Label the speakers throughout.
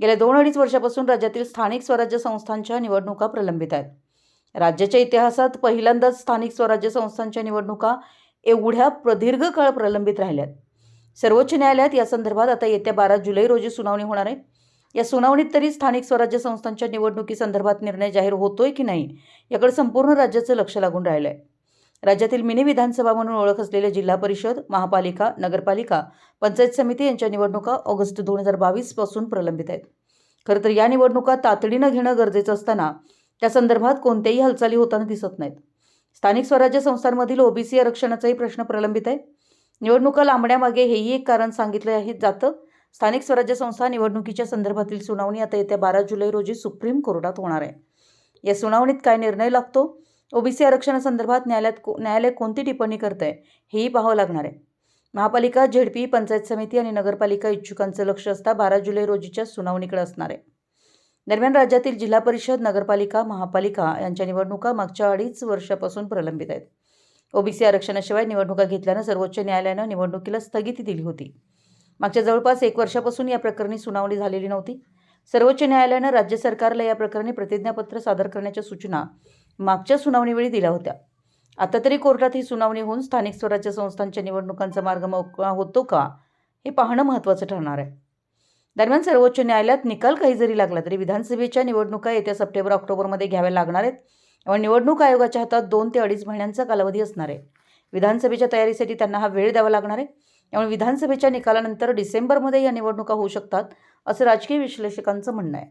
Speaker 1: गेल्या दोन अडीच वर्षापासून राज्यातील स्थानिक स्वराज्य संस्थांच्या निवडणुका प्रलंबित आहेत. राज्याच्या इतिहासात पहिल्यांदाच स्थानिक स्वराज्य संस्थांच्या निवडणुका एवढ्या प्रदीर्घ काळ प्रलंबित राहिल्यात सर्वोच्च न्यायालयात या संदर्भात आता येत्या बारा जुलै रोजी सुनावणी होणार आहे. या सुनावणीत तरी स्थानिक स्वराज्य संस्थांच्या निवडणुकीसंदर्भात निर्णय जाहीर होतोय की नाही याकडे संपूर्ण राज्याचं लक्ष लागून राहिलं आहे राज्यातील मिनी विधानसभा म्हणून ओळख असलेल्या जिल्हा परिषद महापालिका नगरपालिका पंचायत समिती यांच्या निवडणुका ऑगस्ट दोन हजार बावीसपासून प्रलंबित आहेत. खरं तर या निवडणुका तातडीनं घेणं गरजेचं असताना त्या संदर्भात कोणत्याही हालचाली होताना दिसत नाहीत. स्थानिक स्वराज्य संस्थांमधील ओबीसी आरक्षणाचाही प्रश्न प्रलंबित आहे. निवडणुका लांबण्यामागे हेही एक कारण सांगितलं आहे जातं स्थानिक स्वराज्य संस्था निवडणुकीच्या संदर्भातील सुनावणी आता येत्या बारा जुलै रोजी सुप्रीम कोर्टात होणार आहे. या सुनावणीत काय निर्णय लागतो? ओबीसी आरक्षणासंदर्भात न्यायालयात को न्यायालय कोणती टिप्पणी करत आहे हेही पाहावं लागणार आहे. महापालिका झेडपी पंचायत समिती आणि नगरपालिका इच्छुकांचं लक्ष असता बारा जुलै रोजीच्या सुनावणीकडे असणार आहे. दरम्यान राज्यातील जिल्हा परिषद नगरपालिका महापालिका यांच्या निवडणुका मागच्या अडीच वर्षापासून प्रलंबित आहेत. ओबीसी आरक्षणाशिवाय निवडणुका घेतल्यानं सर्वोच्च न्यायालयानं निवडणुकीला स्थगिती दिली होती. मागच्या जवळपास एक वर्षापासून या प्रकरणी सुनावणी झालेली नव्हती. सर्वोच्च न्यायालयानं राज्य सरकारला या प्रकरणी प्रतिज्ञापत्र सादर करण्याच्या सूचना मागच्या सुनावणीवेळी दिल्या होत्या. आता तरी कोर्टात ही सुनावणी होऊन स्थानिक स्वराज्य संस्थांच्या निवडणुकांचा मार्ग मोकळा होतो का हे पाहणं महत्त्वाचं ठरणार आहे. दरम्यान सर्वोच्च न्यायालयात निकाल काही जरी लागला तरी विधानसभेच्या निवडणुका येत्या सप्टेंबर ऑक्टोबरमध्ये घ्याव्या लागणार आहेत त्यामुळे निवडणूक आयोगाच्या हातात दोन ते अडीच महिन्यांचा कालावधी असणार आहे. विधानसभेच्या तयारीसाठी त्यांना हा वेळ द्यावा लागणार आहे. त्यामुळे विधानसभेच्या निकालानंतर डिसेंबरमध्ये या निवडणुका होऊ शकतात असं राजकीय विश्लेषकांचं म्हणणं आहे.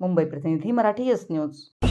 Speaker 1: मुंबई प्रतिनिधी मराठी यस न्यूज.